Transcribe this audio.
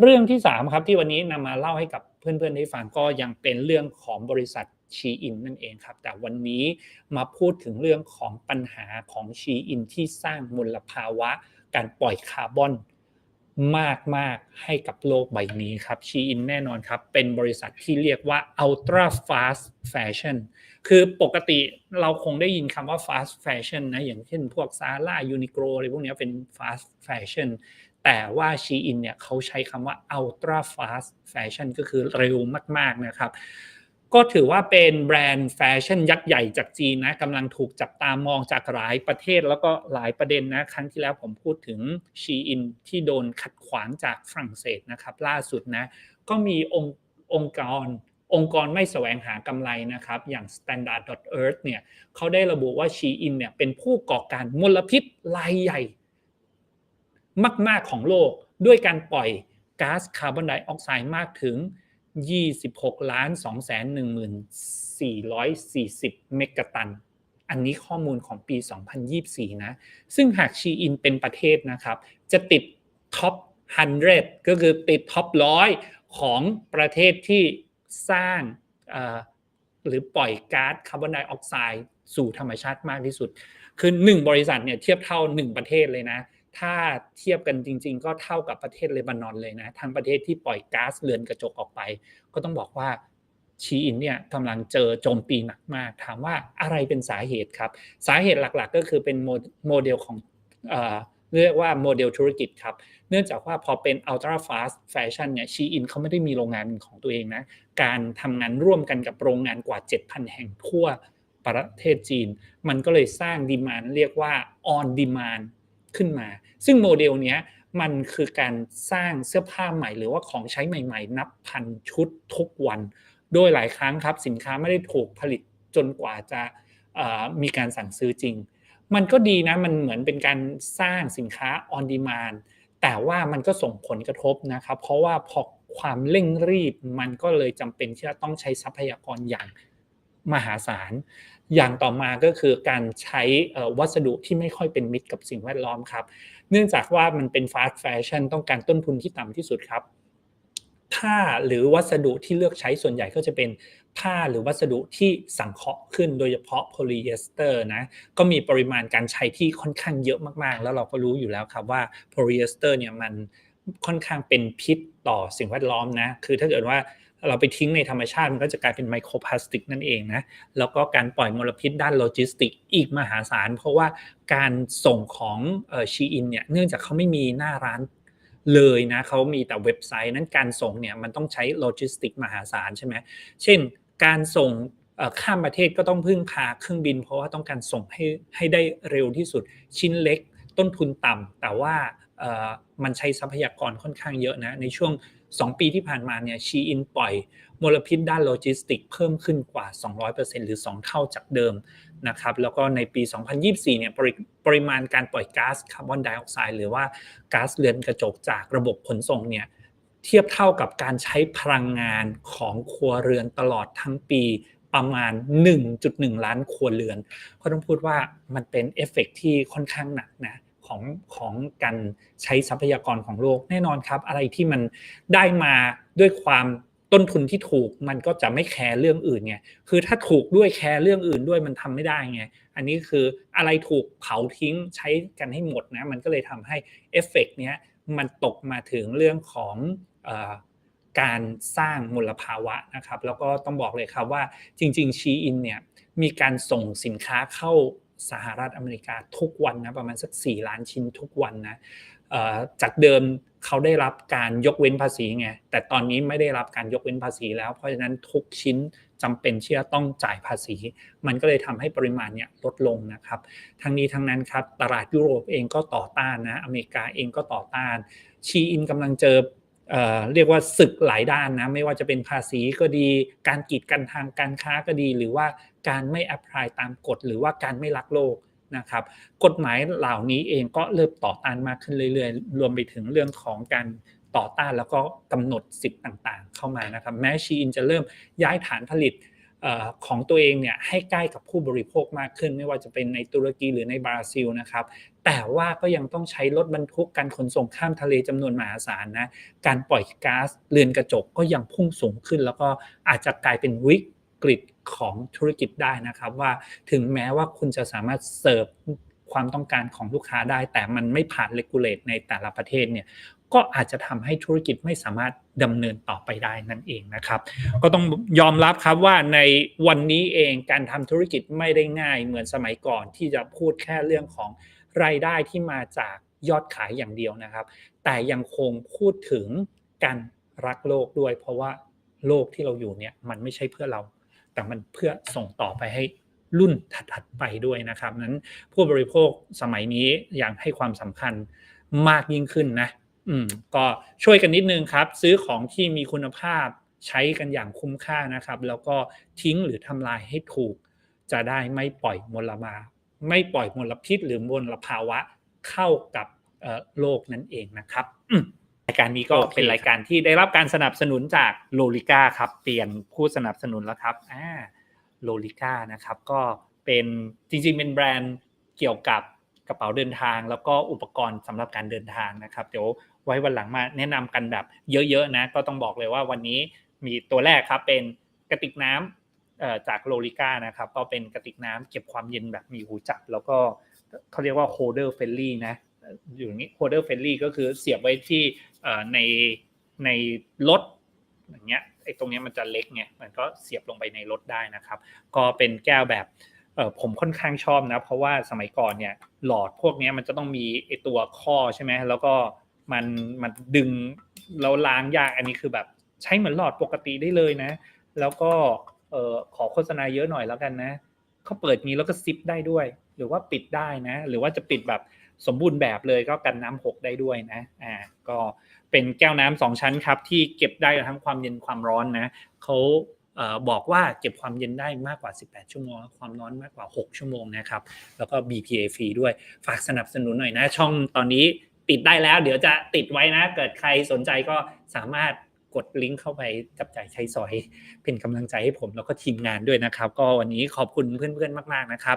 เรื่องที่ 3 ครับที่วันนี้นำมาเล่าให้กับเพื่อนๆได้ฟังก็ยังเป็นเรื่องของบริษัทชีอินนั่นเองครับ แต่วันนี้มาพูดถึงเรื่องของปัญหาของชีอินที่สร้างมลภาวะ การปล่อยคาร์บอนมากมากให้กับโลกใบนี้ครับชีอินแน่นอนครับ เป็นบริษัทที่เรียกว่า ultra fast fashion คือปกติเราคงได้ยินคำว่า fast fashion นะอย่างเช่นพวกซาร่ายูนิโกลอะไรพวกนี้เป็น fast fashion แต่ว่าชีอินเนี่ยเขาใช้คำว่า ultra fast fashion ก็คือเร็วมาก ๆ นะครับ ก็ถือว่าเป็นแบรนด์แฟชั่นยักษ์ใหญ่จากจีนนะกำลังถูกจับตามองจากหลายประเทศแล้วก็หลายประเด็นนะ ครั้งที่แล้วผมพูดถึงชีอินที่โดนขัดขวางจากฝรั่งเศสนะครับ ล่าสุดนะ ก็มีองค์องค์กรองค์กรไม่แสวงหากำไรนะครับ อย่าง Standard.Earth เนี่ยเขาได้ระบุว่าชีอินเนี่ยเป็นผู้ก่อการมลพิษรายใหญ่ มาก ๆ ของโลก ด้วยการปล่อยก๊าซคาร์บอนไดออกไซด์มากถึง 26ล้าน2 1 4 4 0 เมกะตัน อันนี้ข้อมูลของปี 2024 นะ ซึ่งหากชีอินเป็นประเทศนะครับ จะติดท็อป 100 ก็คือติดท็อปร้อยของประเทศที่สร้างหรือปล่อยก๊าซคาร์บอนไดออกไซด์สู่ธรรมชาติมากที่สุด คือ 1 บริษัทเนี่ยเทียบเท่า 1 ประเทศเลยนะ ถ้าเทียบกันจริง ๆ ก็เท่ากับประเทศเลบานอนเลยนะทั้งประเทศที่ปล่อยก๊าซเรือนกระจกออกไป ก็ต้องบอกว่าชีอินเนี่ยกำลังเจอโจมตีหนักมาก ถามว่าอะไรเป็นสาเหตุครับ สาเหตุหลักๆ ก็คือเป็นโมเดลของเรียกว่าโมเดลธุรกิจครับ เนื่องจากว่าพอเป็น ultra fast fashion เนี่ยชีอินเขาไม่ได้มีโรงงานของตัวเองนะ การทำงานร่วมกันกับโรงงานกว่า 7,000 แห่งทั่วประเทศจีน มันก็เลยสร้างดีมานเรียกว่า on demand ขึ้นมา ซึ่งโมเดลเนี้ยมันคือการสร้างเสื้อผ้าใหม่ หรือว่าของใช้ใหม่ ๆ นับพันชุดทุกวัน โดยหลายครั้งครับสินค้าไม่ได้ถูกผลิตจนกว่าจะมีการสั่งซื้อจริง มันก็ดีนะมันเหมือนเป็นการสร้างสินค้า on demand แต่ว่ามันก็ส่งผลกระทบนะครับ เพราะว่าพอความเร่งรีบมันก็เลยจำเป็นที่จะต้องใช้ทรัพยากรอย่าง มหาศาล อย่างต่อมาก็คือการใช้วัสดุที่ไม่ค่อยเป็นมิตรกับสิ่งแวดล้อมครับ เนื่องจากว่ามันเป็นฟาสต์แฟชั่นต้องการต้นทุนที่ต่ำที่สุดครับผ้าหรือวัสดุที่เลือกใช้ส่วนใหญ่ก็จะเป็นผ้าหรือวัสดุที่สังเคราะห์ขึ้นโดยเฉพาะโพลีเอสเตอร์นะก็มีปริมาณการใช้ที่ค่อนข้างเยอะมากๆ แล้วเราก็รู้อยู่แล้วครับว่าโพลีเอสเตอร์เนี่ยมัน ค่อนข้างเป็นพิษต่อสิ่งแวดล้อมนะ คือถ้าเกิดว่าเราไปทิ้งในธรรมชาติมันก็จะกลายเป็นไมโครพลาสติกนั่นเองนะ แล้วก็การปล่อยมลพิษด้านโลจิสติกอีกมหาศาล เพราะว่าการส่งของชีอินเนี่ยเนื่องจากเขาไม่มีหน้าร้านเลยนะเขามีแต่เว็บไซต์นั้นการส่งเนี่ยมันต้องใช้โลจิสติกมหาศาลใช่ไหมเช่น การส่งข้ามประเทศก็ต้องพึ่งพาเครื่องบิน เพราะว่าต้องการส่งให้ให้ได้เร็วที่สุดชิ้นเล็กต้นทุนต่ำแต่ว่า มันใช้ทรัพยากรค่อนข้างเยอะนะ ในช่วง 2 ปีที่ผ่านมาเนี่ยชีอินปล่อยมลพิษด้านโลจิสติก เพิ่มขึ้นกว่า 200%หรือ 2 เท่าจากเดิมนะครับแล้วก็ในปี 2024 เนี่ยปรปริมาณการปล่อยก๊าซคาร์บอนไดออกไซด์หรือว่าก๊าซเรือนกระจกจากระบบขนส่งเนี่ยเทียบเท่ากับการใช้พลังงานของครัวเรือนตลอดทั้งปีประมาณ 1.1 ล้านครัวเรือน ก็ต้องพูดว่ามันเป็นเอฟเฟกที่ค่อนข้างหนักนะ ของของการใช้ทรัพยากรของโลกแน่นอนครับ อะไรที่มันได้มาด้วยความต้นทุนที่ถูกมันก็จะไม่แคร์เรื่องอื่นไงคือถ้าถูกด้วยแคร์เรื่องอื่นด้วยมันทำไม่ได้ไงอันนี้คืออะไรถูกเผาทิ้งใช้กันให้หมดนะมันก็เลยทำให้เอฟเฟกเนี้ยมันตกมาถึงเรื่องของการสร้างมลภาวะนะครับ แล้วก็ต้องบอกเลยครับว่าจริง ๆ ชีอินเนี่ยมีการส่งสินค้าเข้า สหรัฐอเมริกาทุกวันนะประมาณสัก 4 ล้านชิ้นทุกวันนะจากเดิมเขาได้รับการยกเว้นภาษีไงแต่ตอนนี้ไม่ได้รับการยกเว้นภาษีแล้ว เพราะฉะนั้นทุกชิ้นจำเป็นที่จะต้องจ่ายภาษี มันก็เลยทำให้ปริมาณเนี่ยลดลงนะครับ ทั้งนี้ทั้งนั้นครับตลาดยุโรปเองก็ต่อต้านนะอเมริกาเองก็ต่อต้าน ชีอินกำลังเจอ เรียกว่าศึกหลายด้านนะไม่ว่าจะเป็นภาษีก็ดี การกีดกันทางการค้าก็ดี หรือว่าการไม่อ p พลายตามกฎ หรือว่าการไม่รักโลกนะครับกฎหมายเหล่านี้เองก็เริ่มต่อต้านมากขึ้นเรื่อยๆ รวมไปถึงเรื่องของการต่อต้านแล้วก็กำหนดสิทธิ์ต่างๆ เข้ามานะครับแม้ชีอินจะเริ่มย้ายฐานผลิต ของตัวเองเนี่ยให้ใกล้กับผู้บริโภคมากขึ้น ไม่ว่าจะเป็นในตุรกีหรือในบราซิลนะครับแต่ว่าก็ยังต้องใช้รถบรรทุกการขนส่งข้ามทะเลจำนวนมหาศาลนะการปล่อยก๊าซเรือนกระจกก็ยังพุ่งสูงขึ้น แล้วก็อาจจะกลายเป็นวิกฤตของธุรกิจได้นะครับ ว่าถึงแม้ว่าคุณจะสามารถเสิร์ฟความต้องการของลูกค้าได้ แต่มันไม่ผ่านเลกูเลตในแต่ละประเทศเนี่ย ก็อาจจะทำให้ธุรกิจไม่สามารถดำเนินต่อไปได้นั่นเองนะครับ ก็ต้องยอมรับครับว่าในวันนี้เองการทำธุรกิจไม่ได้ง่ายเหมือนสมัยก่อนที่จะพูดแค่เรื่องของรายได้ที่มาจากยอดขายอย่างเดียวนะครับ แต่ยังคงพูดถึงการรักโลกด้วย เพราะว่าโลกที่เราอยู่เนี่ยมันไม่ใช่เพื่อเรา แต่มันเพื่อส่งต่อไปให้รุ่นถัดๆไปด้วยนะครับนั้นผู้บริโภคสมัยนี้อยังให้ความสำคัญมากยิ่งขึ้นนะ อืมก็ช่วยกันนิดนึงครับ ซื้อของที่มีคุณภาพใช้กันอย่างคุ้มค่านะครับ แล้วก็ทิ้งหรือทำลายให้ถูก จะได้ไม่ปล่อยมลมา ไม่ปล่อยมลพิษ หรือมลภาวะเข้ากับเอ่อโลกนั่นเองนะครับอืมรายการนี้ก็โอเคเป็นรายการที่ได้รับการสนับสนุนจากโลลิก้าครับ เปลี่ยนผู้สนับสนุนแล้วครับอ่าโลลิก้านะครับ ก็เป็นจริงๆเป็นแบรนด์เกี่ยวกับกระเป๋าเดินทาง แล้วก็อุปกรณ์สำหรับการเดินทางนะครับ เดี๋ยว ไว้วันหลังมาแนะนำกันแบบเยอะๆนะก็ต้องบอกเลยว่าวันนี้มีตัวแรกครับเป็นกระติกน้ำเอ่อจากโลลิก้านะครับก็เป็นกระติกน้ำเก็บความเย็นแบบมีหูจับ แล้วก็เขาเรียกว่า holder friendly นะอยู่อย่างนี้ holder friendly ก็คือเสียบไว้ที่ในในรถอย่างเงี้ยไอ้ตรงเนี้ยมันจะเล็กไงมันก็เสียบลงไปในรถได้นะครับ ก็เป็นแก้วแบบเออผมค่อนข้างชอบนะ เพราะว่าสมัยก่อนเนี่ยหลอดพวกเนี้ยมันจะต้องมีไอตัวข้อใช่ไหมแล้วก็ มันมันดึงแล้วล้างยากอันนี้คือแบบใช้เหมือนหลอดปกติได้เลยนะ แล้วก็เออขอโฆษณาเยอะหน่อยแล้วกันนะเขาเปิดนี้แล้วก็ซิปได้ด้วย หรือว่าปิดได้นะ หรือว่าจะปิดแบบสมบูรณ์แบบเลยก็กันน้ำหกได้ด้วยนะอ่าก็เป็นแก้วน้ำสองชั้นครับ ที่เก็บได้ทั้งความเย็นความร้อนนะเขาบอกว่าเก็บความเย็นได้มากกว่า 18 ชั่วโมง ความร้อนมากกว่า 6 ชั่วโมงนะครับ แล้วก็ BPA ฟรีด้วย ฝากสนับสนุนหน่อยนะ ช่องตอนนี้ ติดได้แล้ว เดี๋ยวจะติดไว้นะ เกิดใครสนใจก็สามารถกดลิงก์เข้าไปจับจ่ายใช้สอย เป็นกำลังใจให้ผมแล้วก็ทีมงานด้วยนะครับ ก็วันนี้ขอบคุณเพื่อนๆมาก ๆนะครับ